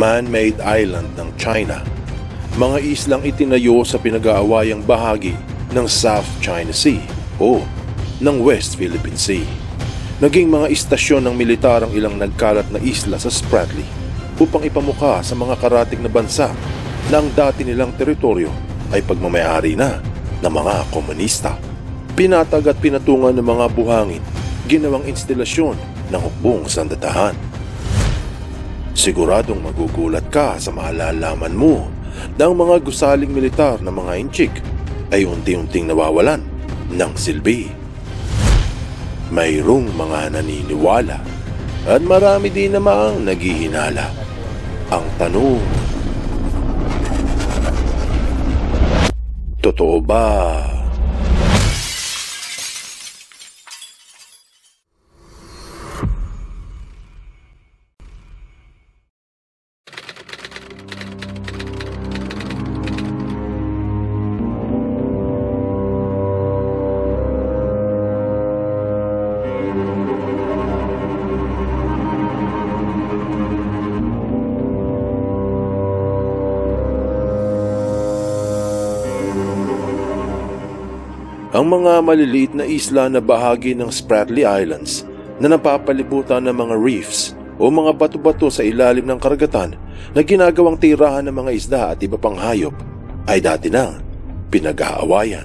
man-made island ng China. Mga islang itinayo sa pinag-aawayang bahagi ng South China Sea o ng West Philippine Sea. Naging mga istasyon ng militar ang ilang nagkalat na isla sa Spratly upang ipamukha sa mga karatig na bansa na ang dati nilang teritoryo ay pagmamayari na ng mga komunista. Pinatag at pinatungan ng mga buhangin, ginawang instalasyon ng hukbong sandatahan. Siguradong magugulat ka sa malalaman mo na ang mga gusaling militar na mga inchik ay unti-unting nawawalan ng silbi. Mayroong mga naniniwala at marami din namang naghihinala. Ang tanong, totoo ba? Ang mga maliliit na isla na bahagi ng Spratly Islands na napapalibutan ng mga reefs o mga bato-bato sa ilalim ng karagatan na ginagawang tirahan ng mga isda at iba pang hayop ay dati na pinag-aawayan.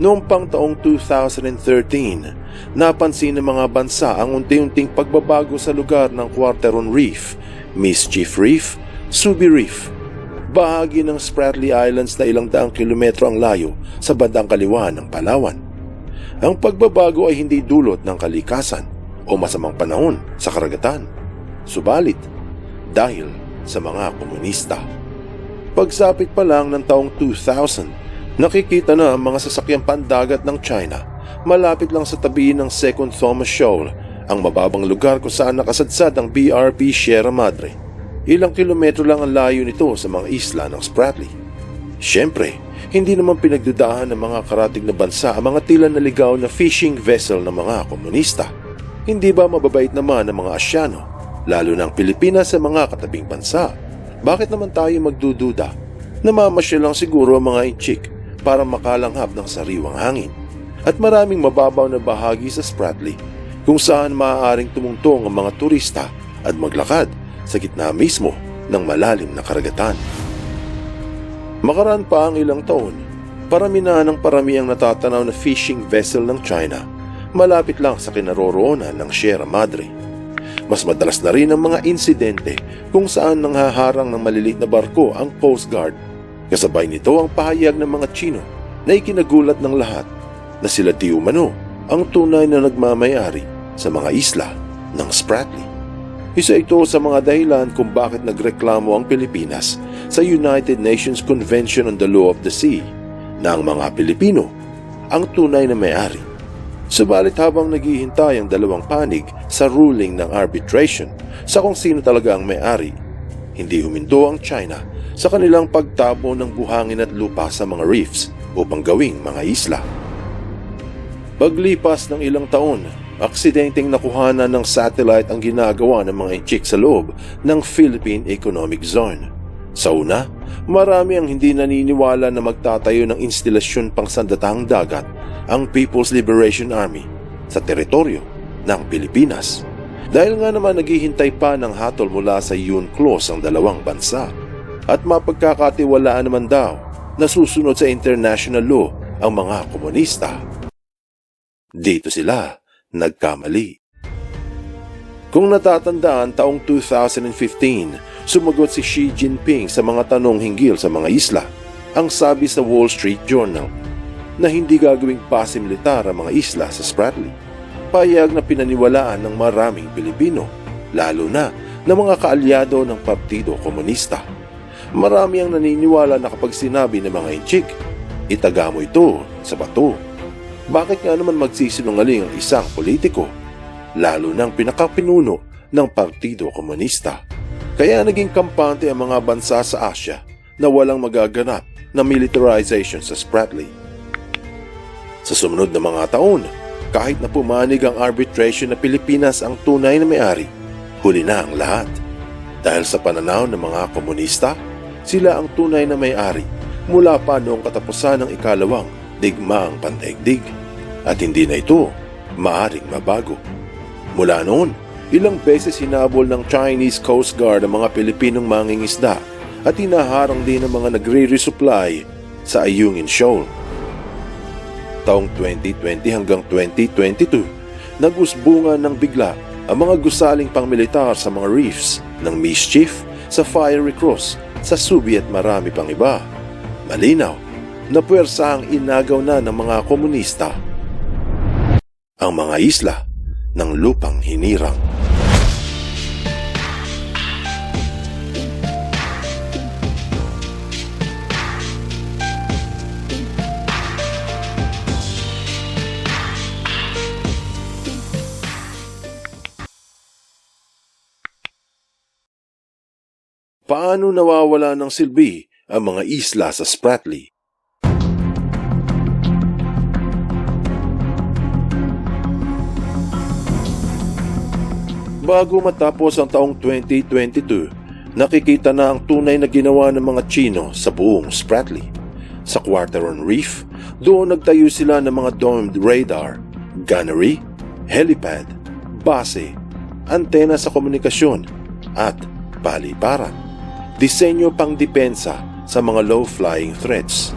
Noong pang taong 2013, napansin ng mga bansa ang unti-unting pagbabago sa lugar ng Quarteron Reef, Mischief Reef, Subi Reef, bahagi ng Spratly Islands na ilang daang kilometro ang layo sa bandang kaliwa ng Palawan. Ang pagbabago ay hindi dulot ng kalikasan o masamang panahon sa karagatan. Subalit, dahil sa mga komunista. Pagsapit pa lang ng taong 2000, nakikita na ang mga sasakyang pandagat ng China malapit lang sa tabi ng Second Thomas Shoal, ang mababang lugar kung saan nakasadsad ang BRP Sierra Madre. Ilang kilometro lang ang layo nito sa mga isla ng Spratly. Siyempre, hindi naman pinagdudahan ng mga karatig na bansa ang mga tila naligaw na fishing vessel ng mga komunista. Hindi ba mababait naman ang mga Asyano, lalo ng Pilipinas sa mga katabing bansa? Bakit naman tayo magdududa? Namamasya lang siguro ang mga inchik para makalanghap ng sariwang hangin. At maraming mababaw na bahagi sa Spratly kung saan maaaring tumungtong ang mga turista at maglakad sa gitna mismo ng malalim na karagatan. Makaraan pa ang ilang taon, parami na ng parami ang natatanaw na fishing vessel ng China malapit lang sa kinaroroonan ng Sierra Madre. Mas madalas na rin ang mga insidente kung saan nanghaharang ng maliliit na barko ang Coast Guard. Kasabay nito ang pahayag ng mga Chino na ikinagulat ng lahat na sila di umano ang tunay na nagmamayari sa mga isla ng Spratly. Isa ito sa mga dahilan kung bakit nagreklamo ang Pilipinas sa United Nations Convention on the Law of the Sea na ang mga Pilipino ang tunay na may-ari. Subalit habang naghihintay ang dalawang panig sa ruling ng arbitration sa kung sino talaga ang may-ari, hindi huminto ang China sa kanilang pagtabo ng buhangin at lupa sa mga reefs upang gawing mga isla. Paglipas ng ilang taon, aksidenteng nakuhanan ng satellite ang ginagawa ng mga inchik sa loob ng Philippine Economic Zone. Sa una, marami ang hindi naniniwala na magtatayo ng instalasyon pang sandatahang dagat ang People's Liberation Army sa teritoryo ng Pilipinas. Dahil nga naman naghihintay pa ng hatol mula sa UNCLOS ang dalawang bansa at mapagkakatiwalaan naman daw na susunod sa international law ang mga komunista. Dito sila nagkamali. Kung natatandaan taong 2015, sumagot si Xi Jinping sa mga tanong hinggil sa mga isla. Ang sabi sa Wall Street Journal na hindi gagawing base militar ang mga isla sa Spratly. Payag na pinaniwalaan ng maraming Pilipino, lalo na ng mga kaalyado ng Partido Komunista. Marami ang naniniwala na kapag sinabi ng mga inchik, itaga mo ito sa bato. Bakit nga naman magsisinungaling ang isang politiko, lalo ng pinakapinuno ng Partido Komunista? Kaya naging kampante ang mga bansa sa Asya na walang magaganap na militarization sa Spratly. Sa sumunod na mga taon, kahit na pumanig ang arbitration na Pilipinas ang tunay na may-ari, huli na ang lahat. Dahil sa pananaw ng mga komunista, sila ang tunay na may-ari mula pa noong katapusan ng ikalawang digmaang pandaigdig. At hindi na ito maaring mabago. Mula noon, ilang beses hinabol ng Chinese Coast Guard ang mga Pilipinong mangingisda at hinaharang din ang mga nagre-resupply sa Ayungin Shoal. Taong 2020 hanggang 2022, nag-usbungan ng bigla ang mga gusaling pangmilitar sa mga reefs ng Mischief sa Fiery Cross sa Subi at marami pang iba. Malinaw na puwersa ang inagaw na ng mga komunista ang mga isla ng lupang hinirang. Paano nawawala ng silbi ang mga isla sa Spratly? Bago matapos ang taong 2022, nakikita na ang tunay na ginawa ng mga Chino sa buong Spratly. Sa Quarteron Reef, doon nagtayo sila ng mga domed radar, gunnery, helipad, base, antena sa komunikasyon, at paliparan. Disenyo pang depensa sa mga low-flying threats.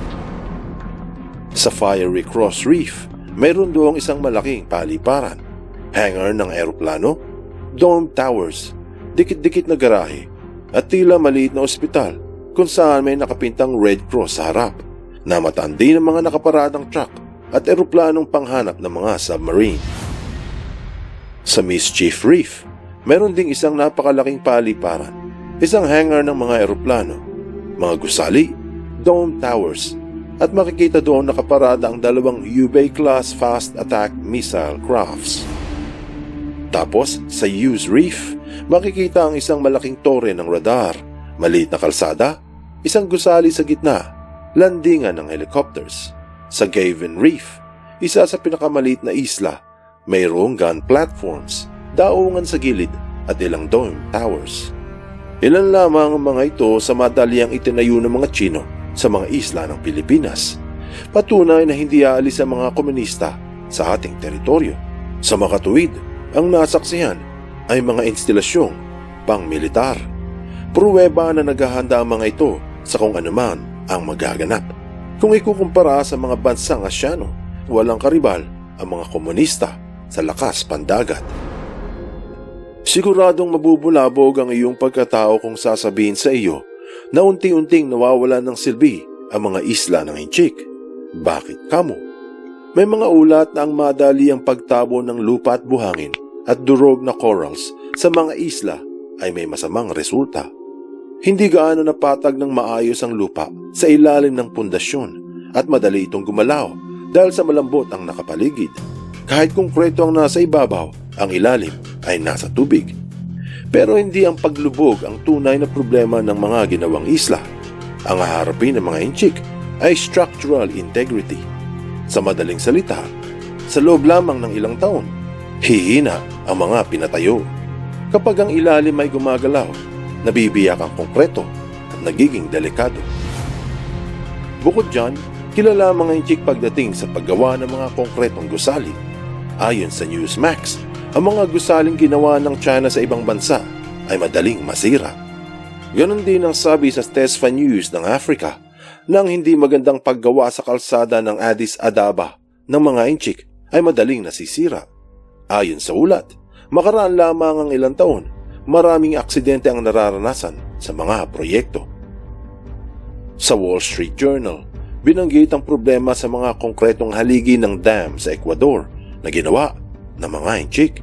Sa Fiery Cross Reef, mayroon doong isang malaking paliparan, hangar ng eroplano, dome towers, dikit-dikit na garahe, at tila maliit na ospital kung saan may nakapintang Red Cross sa harap. Namataan din ang mga nakaparadang truck at eroplanong panghanap ng mga submarine. Sa Mischief Reef, meron ding isang napakalaking paliparan, isang hangar ng mga eroplano, mga gusali, dome towers, at makikita doon nakaparada ang dalawang Ubay-class fast attack missile crafts. Tapos sa Hughes Reef, makikita ang isang malaking tore ng radar, maliit na kalsada, isang gusali sa gitna, landingan ng helicopters. Sa Gavin Reef, isa sa pinakamaliit na isla, mayroong gun platforms, daungan sa gilid at ilang dome towers. Ilan lamang ang mga ito sa madalyang itinayo ng mga Chino sa mga isla ng Pilipinas. Patunay na hindi aalis ang mga komunista sa ating teritoryo. Sa makatuwid, ang nasaksihan ay mga instalasyong pang-militar. Pruweba na naghahanda ang mga ito sa kung anuman ang magaganap. Kung ikukumpara sa mga bansang Asyano, walang karibal ang mga komunista sa lakas pandagat. Siguradong mabubulabog ang iyong pagkatao kung sasabihin sa iyo na unti-unting nawawala ng silbi ang mga isla ng Inchik. Bakit kamo? May mga ulat na ang madali ang pagtabo ng lupa at buhangin at durog na corals sa mga isla ay may masamang resulta. Hindi gaano napatag ng maayos ang lupa sa ilalim ng pundasyon at madali itong gumalaw dahil sa malambot ang nakapaligid. Kahit konkreto ang nasa ibabaw, ang ilalim ay nasa tubig. Pero hindi ang paglubog ang tunay na problema ng mga ginawang isla. Ang haharapin ng mga inchik ay structural integrity. Sa madaling salita, sa loob lamang ng ilang taon, hihina ang mga pinatayo. Kapag ang ilalim ay gumagalaw, nabibiyak ang konkreto at nagiging delikado. Bukod dyan, kilala mga inchik pagdating sa paggawa ng mga konkretong gusali. Ayon sa Newsmax, ang mga gusaling ginawa ng China sa ibang bansa ay madaling masira. Ganon din ang sabi sa Tesfa News ng Africa ang hindi magandang paggawa sa kalsada ng Addis Ababa ng mga inchik ay madaling nasisira. Ayon sa ulat, makaraan lamang ang ilang taon, maraming aksidente ang nararanasan sa mga proyekto. Sa Wall Street Journal, binanggit ang problema sa mga konkretong haligi ng dam sa Ecuador na ginawa ng mga inchik.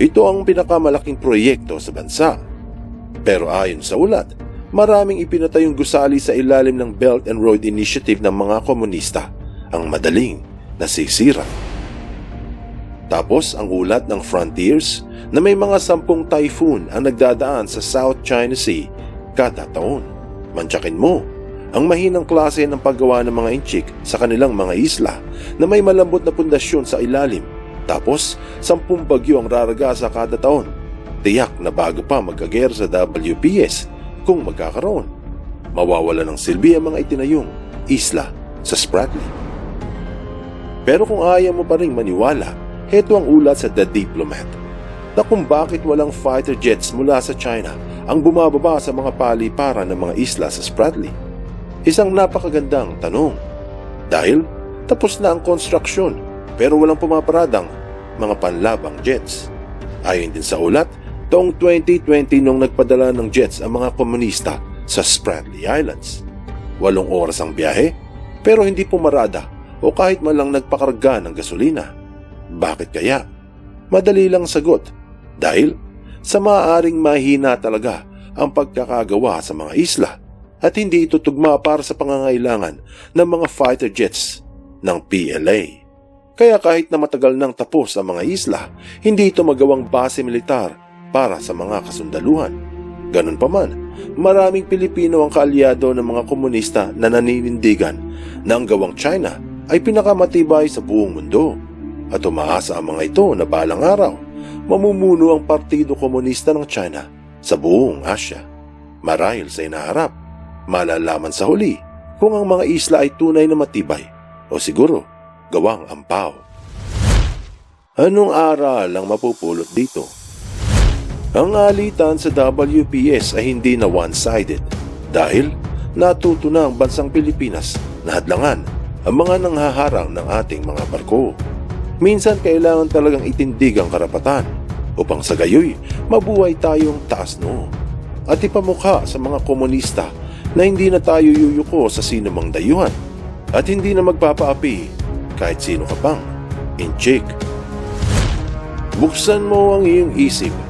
Ito ang pinakamalaking proyekto sa bansa. Pero ayon sa ulat, maraming ipinatayong gusali sa ilalim ng Belt and Road Initiative ng mga komunista ang madaling nasisira. Tapos ang ulat ng Frontiers na may mga sampung typhoon ang nagdadaan sa South China Sea kada taon. Mantsakin mo, ang mahinang klase ng paggawa ng mga inchik sa kanilang mga isla na may malambot na pundasyon sa ilalim. Tapos, sampung bagyo ang raragasa kada taon. Tiyak na bago pa magkagera sa WPS kung magkakaroon, mawawala ng silbi ang mga itinayong isla sa Spratly. Pero kung ayaw mo pa rin maniwala, heto ang ulat sa The Diplomat na kung bakit walang fighter jets mula sa China ang bumababa sa mga paliparan ng mga isla sa Spratly. Isang napakagandang tanong. Dahil tapos na ang construction pero walang pumaparadang mga panlabang jets. Ayon din sa ulat, taong 2020 nung nagpadala ng jets ang mga komunista sa Spratly Islands. Walong oras ang biyahe pero hindi pumarada o kahit man lang nagpakarga ng gasolina. Bakit kaya? Madali lang sagot. Dahil sa maaaring mahina talaga ang pagkakagawa sa mga isla at hindi ito tugma para sa pangangailangan ng mga fighter jets ng PLA. Kaya kahit na matagal nang tapos ang mga isla, hindi ito magawang base militar para sa mga kasundaluhan. Ganun pa man, maraming Pilipino ang kaalyado ng mga komunista na naninindigan na ang gawang China ay pinakamatibay sa buong mundo. At umaasa ang mga ito na balang araw, mamumuno ang Partido Komunista ng China sa buong Asya. Marahil sa inaharap, malalaman sa huli kung ang mga isla ay tunay na matibay o siguro gawang ampaw. Anong aral ang mapupulot dito? Ang alitan sa WPS ay hindi na one-sided dahil natuto na ang bansang Pilipinas na hadlangan ang mga nanghaharang ng ating mga barko. Minsan kailangan talagang itindig ang karapatan upang sa gayoy mabuhay tayong taas noo at ipamukha sa mga komunista na hindi na tayo yuyuko sa sinumang dayuhan at hindi na magpapaapi kahit sino ka pang inchik. Buksan mo ang iyong isip